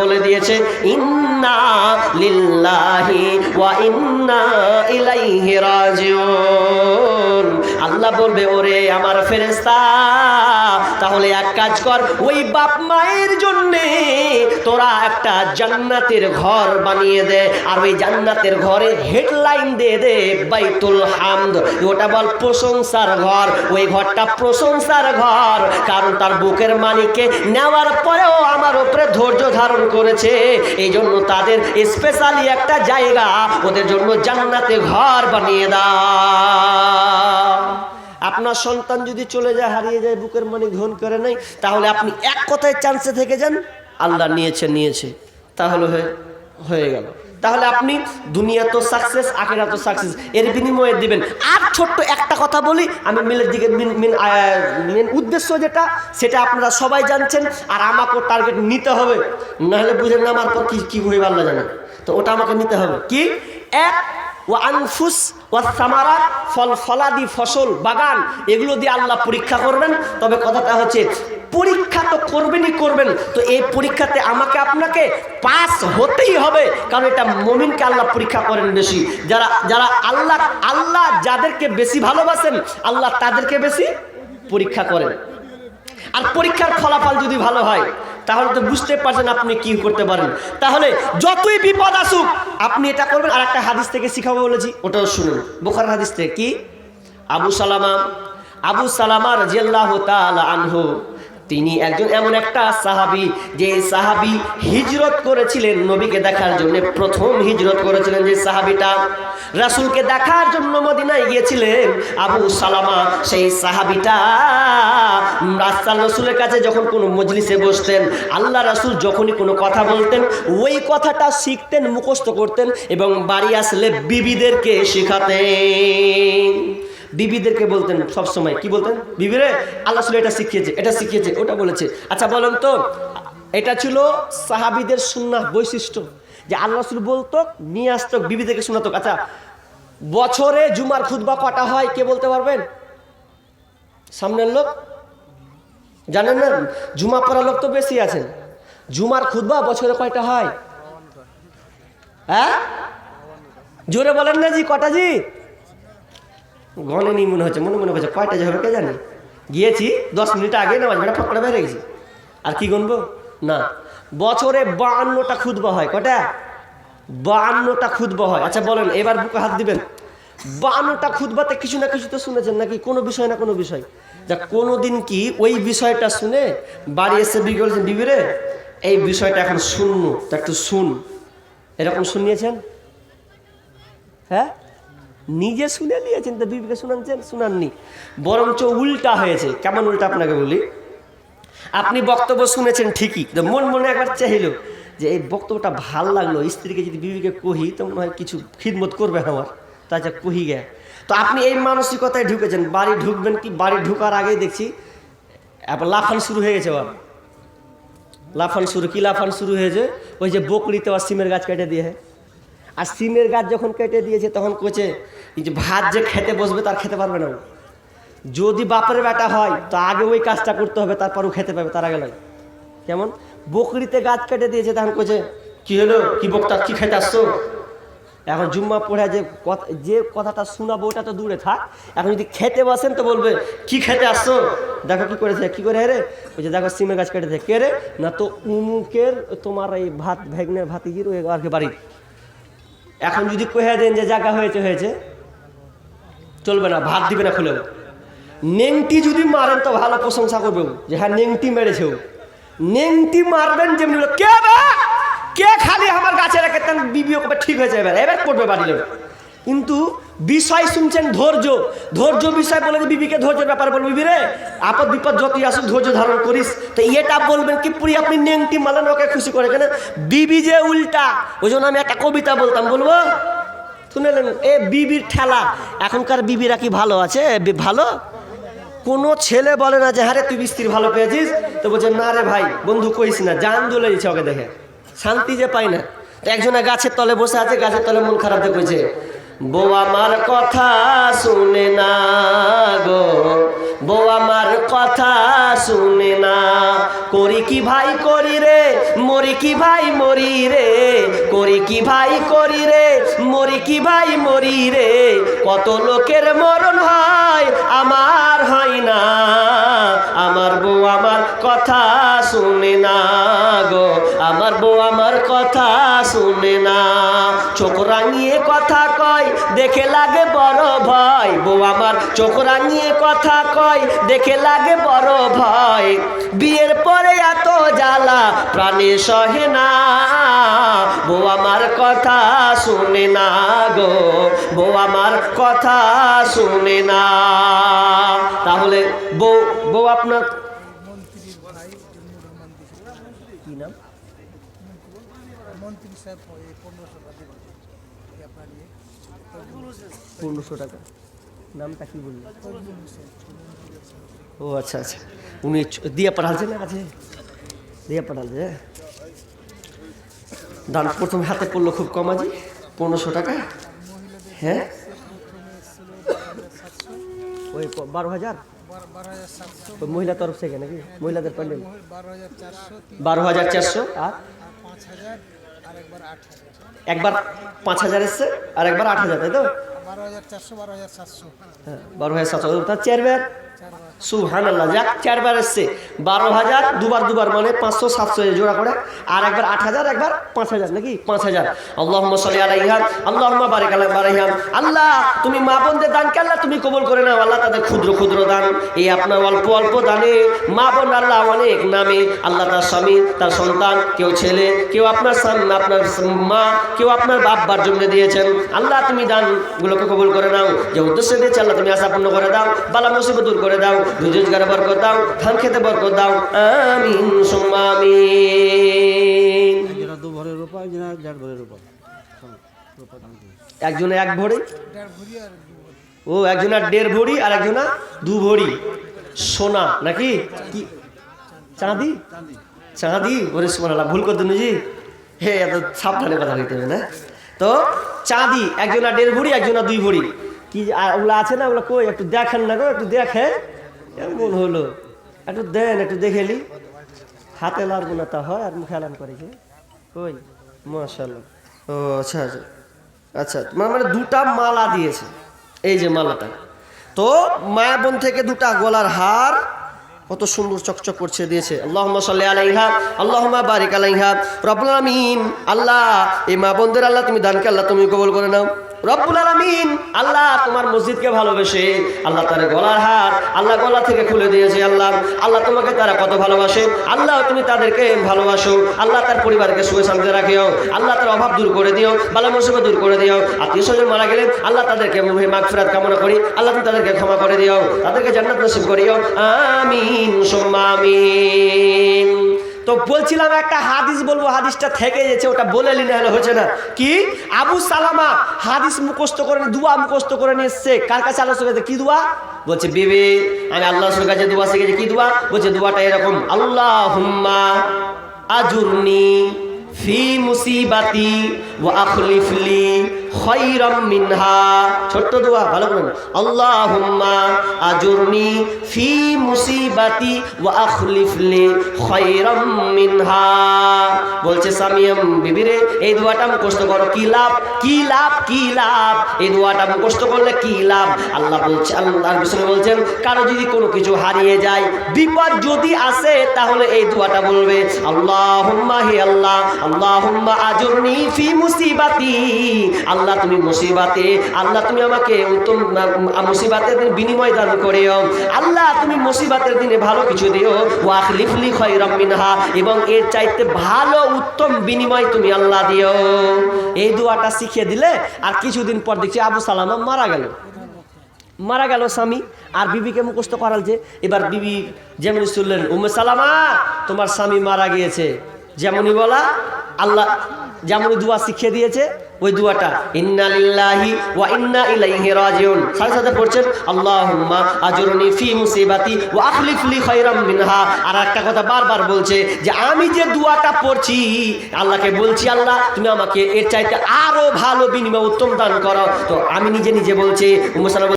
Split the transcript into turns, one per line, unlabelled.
বলে দিয়েছে? ইন্না লিল্লাহি ওয়া ইন্না ইলাইহি রাজিউন। আল্লাহ বলবে, ওরে আমার ফেরেশতা, তাহলে এক কাজ কর, ওই বাপ মায়ের জন্য তোরা একটা জান্নাতের ঘর বানিয়ে দে, আর ওই জান্নাতের ঘরে হেডলাইন দিয়ে দে, বাইতুল হামদ। ওটা বল প্রশংসার ঘর, ওই ঘরটা প্রশংসার ঘর, কারণ তার বুকের মালিককে নেওয়ার পরেও আমার উপরে ধৈর্য ধারণ করেছে। এই জন্য তাদের স্পেশালি একটা জায়গা ওদের জন্য জান্নাতে ঘর বানিয়ে দাও। আপনার সন্তান যদি চলে যায়, হারিয়ে যায়, বুকের মানে ধন করে নাই, তাহলে আপনি এক কথায় চান্সে থেকে যান। আল্লাহ নিয়েছে নিয়েছে। তাহলে হয়ে গেল। তাহলে আপনি দুনিয়া তো সাকসেস আখেরা তো সাকসেস এর বিনিময়ে দিবেন। আর ছোট্ট একটা কথা বলি, আমি মিলের দিকে মেন উদ্দেশ্য যেটা, সেটা আপনারা সবাই জানছেন, আর আমাকেও টার্গেট নিতে হবে। নাহলে বুঝেন না আমার পর কি, কী হয়ে ভালো জানে। তো ওটা আমাকে নিতে হবে। কি? এক ও আনফুস ও সামারাত, ফল ফলাদি, ফসল, বাগান, এগুলো দিয়ে আল্লাহ পরীক্ষা করবেন। তবে কথাটা হচ্ছে, পরীক্ষা তো করবেনই করবেন। তো এই পরীক্ষাতে আমাকে, আপনাকে পাস হতেই হবে। কারণ এটা মমিনকে আল্লাহ পরীক্ষা করেন বেশি। যারা যারা আল্লাহ আল্লাহ যাদেরকে বেশি ভালোবাসেন, আল্লাহ তাদেরকে বেশি পরীক্ষা করেন। আর পরীক্ষার ফলাফল যদি ভালো হয় তাহলে তো বুঝতে পারছেন আপনি কি করতে পারেন। তাহলে যতই বিপদ আসুক, আপনি এটা করবেন। আর একটা হাদিস থেকে শিখাবো বলেছি, ওটাও শুনুন। বোখার হাদিস থেকে কি? আবু সালামা আবু সালামা রাজিয়াল্লাহ তাআলা আনহু। তিনি একজন এমন একটা সাহাবি যে সাহাবি হিজরত করেছিলেন নবীকে দেখার জন্য। প্রথম হিজরত করেছিলেন যে সাহাবিটা। রাসূলকে দেখার জন্য মদিনায় গিয়েছিলেন আবু সালামা। সেই সাহাবিটা রাস্তার রসুলের কাছে যখন কোনো মজলিসে বসতেন, আল্লাহ রাসূল যখনই কোনো কথা বলতেন, ওই কথাটা শিখতেন, মুখস্থ করতেন এবং বাড়ি আসলে বিবিদেরকে শেখাতেন। বিবিদেরকে বলতেন সব সময় কি বলতেন? বিবিরে? আল্লাহ রাসূল এটা শিখিয়েছে এটা শিখিয়েছে, ওটা বলেছে। আচ্ছা বলেন তো, এটা ছিল সাহাবিদের সুন্নাহ বৈশিষ্ট্য। যে আল্লাহ রাসূল বলতো, নিয়ে আসতো, বিবিদেরকে শোনাতো। আচ্ছা বছরে জুমার খুতবা কটা হয়, কে বলতে পারবেন? সামনের লোক? জানেন না? জুমা পড়া লোক তো বেশি আছেন। জুমার খুতবা বছরে কয়টা হয়? হ্যাঁ? জোরে বলেন না জি, কটা জি? গণেনি মনে হচ্ছে, মনে মনে হচ্ছে, কয়টা যে হবে কে জানে? গিয়েছি, দশ মিনিট আগে না বেটা ফকড়া বেড়ে গেছি। আর কি গুনবো? না। বছরে বাহান্নটা খুদবা হয় কটা বাহান্নটা খুদবা হয়। আচ্ছা বলেন, এবার বুকে হাত দিবেন। বাহান্নটা খুদবাতে কিছু না কিছু তো শুনেছেন নাকি? কোনো বিষয় না কোনো বিষয়। যা কোনো দিন কি ওই বিষয়টা শুনে বাড়ি এসে বিবি বলছেন বিবিরে? এই বিষয়টা এখন শূন্য তা একটু শুন। এরকম শুনিয়েছেন? হ্যাঁ? নিজে শুনে নিয়েছেন তো বিবিকে শুনাচ্ছেন শুনাননি। বরঞ্চ উল্টা হয়েছে। কেমন উল্টা আপনাকে বলি? আপনি বক্তব্য শুনেছেন ঠিকই মন মনে একবার চাইল যে এই বক্তব্যটা ভালো লাগল। স্ত্রীকে যদি বিবিকে কহি, তো মনে হয় কিছু খিদমত করবে আমার। তাছাড়া কহি গে। তো আপনি এই মানসিকতায় ঢুকেছেন। বাড়ি ঢুকবেন কি? বাড়ি ঢুকার আগেই দেখছি এবার লাফান শুরু হয়ে গেছে আবার লাফান শুরু, কি লাফান শুরু হয়েছে? ওই যে বকরিতে আর সিমের গাছ কেটে দিয়ে। আর সিমের গাছ যখন কেটে দিয়েছে, তখন কোচে যে ভাত যে খেতে বসবে, তার খেতে পারবে না যদি বাপের বেটা হয়, তো আগে ওই কাজটা করতে হবে, তারপর ও খেতে পাবে তার আগে নয়। কেমন? বকরিতে গাছ কেটে দিয়েছে, তখন কোচে, কি হলো? কি বক্তা? কি খেতে আসছো? এখন জুম্মা পড়ে যে কথা যে কথাটা শোনাবো, ওটা তো দূরে থাক। এখন যদি খেতে বসেন, তো বলবে, কি খেতে আসছো? দেখো কি করেছে, কি করে রে? ওই যে দেখো সিমে গাছ কেটেছে কে রে? না, তো উমুকের তোমার এই ভাত, ভেগনের ভাতিজির ওই আর কি বাড়ির। এখন যদি কহে দেন যে জায়গা হয়েছে হয়েছে, চলবে না, ভাত দিবে না খুলেও। নেংটি যদি মারেন তো ভালো প্রশংসা করবে যে হ্যাঁ নেংটি মেরেছেও। নেংটি মারবেন যেমনি কে কে খালি আমার গাছে রেখে বিবিও করবে ঠিক হয়েছে এবার এবার পড়বে বাড়িলে কিন্তু বিষয় শুনছেন ধৈর্য। ধৈর্য বিষয় বলে বিবিকে ধৈর্যের ব্যাপারে বলবি বিবি রে আপদ বিপদ যতই আসুক ধৈর্য ধারণ করিস। তো এটা বলবেন কি, পুরি, আপনি নেংটি মালেন, ওকে খুশি করে। কেন? বিবি যে উল্টা, ওই জন্য আমি একটা কবিতা বলতাম, বলব? শুনেলেন? এ বিবির ঠেলা, এখনকার বিবিরা কি ভালো আছে? ভালো? কোনো ছেলে বলে না যে হ্যাঁ রে, তুই স্ত্রী ভালো পেয়েছিস? তো বলছে, না রে ভাই, বন্ধু কইস না, জান জ্বলে দিচ্ছে ওকে দেখে। শান্তি যে পাই না। তো একজনে গাছের তলে বসে আছে, গাছের তলে মন খারাপ দেখেছে বউ আমার কথা শুনে না গো। বউ আমার কথা শুনে না। করি কি ভাই করি রে, মরি কি ভাই মরি রে। করি কি ভাই করি রে, মরি কি ভাই মরি রে। কত লোকের মরণ হয় আমার হয় না। আমার বউ আমার কথা শুনে না গো। আমার বউ আমার কথা শুনে না। চোখ রাঙিয়ে কথা কয়, দেখে লাগে বড় ভয়। বউ আমার চোখ রাঙিয়ে কথা কয়, দেখে লাগে বড় ভয়। বিয়ের পরে এত জ্বালা, প্রাণে সহে না। বউ আমার কথা শুনে না গো, বউ আমার কথা শুনে না। তাহলে বউ বউ আপনার
মন্ত্রীর ভাই জমিনুর রহমান দিকে
কি নাম
মন্ত্রী সাহেব এই পনেরোশো টাকা দেবেন এই আপনার ইয়ে
পনেরোশো টাকা। নামটা কি বললেন ও আচ্ছা আচ্ছা। উনি দিয়া পাঠালছে না কাছে? দিয়া পাঠালছে হ্যাঁ? দান প্রথমে হাতে পড়ল খুব কম আজি, পনেরোশো টাকা হ্যাঁ। ওই বারো হাজার? মহিলা তরফ থেকে নাকি? মহিলাদের প্যান্ডেল
বারো হাজার চারশো,
আর?
একবার
পাঁচ হাজার এসছে, আর একবার আট হাজার, তাই তো? মানে আল্লাহ, তুমি মা বোনদের দানকে আল্লাহ তুমি কবুল করে নাও। আল্লাহ তাদের ক্ষুদ্র ক্ষুদ্র দান। এই আপনার অল্প অল্প দানে মা বোন আল্লাহ অনেক নামে। আল্লাহ তার স্বামী, তার সন্তান, কেউ ছেলে, কেউ আপনার স্বামী আপনার মা, কেউ আপনার বাপবার জন্য দিয়েছেন। আল্লাহ তুমি দানগুলোকে কবুল করে নাও। যে উদ্দেশ্য দিয়েছে আল্লাহ তুমি আশা পূর্ণ করে দাও। বালা মুসিবত দূর করে দাও। রোজগারে বরকত দাও। ধান খেতে বরকত দাও। আমিন সুম্মা আমিন। একজনে এক ভরি?
দেড় ভরি আর
ও একজনের দেড় ভরি আর একজনা দু ভরি। সোনা নাকি? কি? চাঁদি? চাঁদি। ওরে সুমানাল্লাহ ভুল করতে জি। হে এত সাবধানে কথা বলতে হবে না। তো চাঁদি, একজনা দেড় ভরি, একজনা দুই ভরি। কি ওগুলো আছে না, ওগুলো কই? একটু দেখেন না গো, একটু দেখেন। এমন হলো। একটু দেন, একটু দেখেলি হাতে লাগবো না তা হয়, আর মুখে আলান করেছে কই? মাশাল্লাহ ও আচ্ছা আচ্ছা। আচ্ছা তোমার মানে দুটা মালা দিয়েছে। এই যে মালাটা। তো মায়া বোন থেকে দুটা গলার হার কত সুন্দর চকচক করছে, দিয়েছে। আল্লাহ আলাইহা আল্লাহ বারিক আলাইহা। আলামিন, আল্লাহ, এই মা বন্ধের আল্লাহ তুমি দানকে আল্লাহ তুমি কবল করে নাও। রব্বুল আলামিন আল্লাহ তোমার মসজিদকে ভালোবেসে আল্লাহ তার গলার হার আল্লাহ গলা থেকে খুলে দিয়েছে, আল্লাহ। আল্লাহ তোমাকে তারা কত ভালোবাসে? আল্লাহ তুমি তাদেরকে ভালোবাসো। আল্লাহ তার পরিবারকে সুখে শান্তি রাখিও। আল্লাহ তার অভাব দূর করে দিও বালা মুসিবত দূর করে দিও। আত্মীয় স্বজন মারা গেলে আল্লাহ তাদেরকে মাগফিরাত কামনা করি। আল্লাহ তুমি তাদেরকে ক্ষমা করে দিও। তাদেরকে জান্নাত নসিব করিও। আমিন, সুম্মা আমিন। তো বলছিলাম একটা হাদিস বলব, হাদিসটা থেকে গেছে, ওটা বলে নিলে হলে হচ্ছে না। কি? আবু সালামা হাদিস মুখস্থ করে দুয়া মুখস্থ করে নিয়ে এসছে। কার কাছে আলোচনা? কি দুয়া? বলছে, বিবে, আমি আল্লাহ কাছে দুয়া শিখেছি, কি দুয়া? বলছে, দুয়াটা এরকম আল্লাহ হুম্মা আজুরনি ফি মুসিবাতি ওয়া আখলিফলি বলছে বিবিরে, এই দোয়াটা করো। কি লাভ? কি লাভ? কি লাভ? এই দোয়াটা করলে কি লাভ? আল্লাহ বলছে বলছেন, কারও যদি কোনো কিছু হারিয়ে যায়, বিপদ যদি আসে, তাহলে এই দোয়াটা বলবে, আল্লাহুম্মা হে আল্লাহ, আল্লাহুম্মা আজুরনি ফি মুসিবাতি, আল্লাহ তুমি মুসিবাতে, আল্লাহ তুমি আমাকে উত্তম মুসিবাতের বিনিময় দান করিও, আল্লাহ তুমি মুসিবাতের দিনে ভালো কিছু দিও। ওয়াখলিফলি খায়রাম মিনহা, এবং এর চাইতে ভালো উত্তম বিনিময় তুমি আল্লাহ দিও। এই দোয়াটা শিখিয়ে দিলে আর কিছুদিন পর দেখছি আবু সালামা মারা গেল। মারা গেল স্বামী, আর বিবিকে মুখস্থ করাল যে, এবার বিবি যেমন শুনলেন উমে সালামা, তোমার স্বামী মারা গিয়েছে। যেমনই বলা, আল্লাহ যেমন দোয়া শিখিয়ে দিয়েছে, ওই দুয়াটা ইন্না লিল্লাহি ওয়া ইন্না ইলাইহি রাজিউন। সাথে সাথে পড়ছেন, আল্লাহুম্মা ফি মুসিবাতি ওয়া আখলিফ লি খায়রাম মিনহা। আর একটা কথা বারবার বলছে যে, আমি যে দুয়াটা পড়ছি, আল্লাহকে বলছি, আল্লাহ, তুমি আমাকে এর চাইতে আরও ভালো বিনিময় উত্তম দান করো। তো আমি নিজে নিজে বলছি, উম্মে সালামা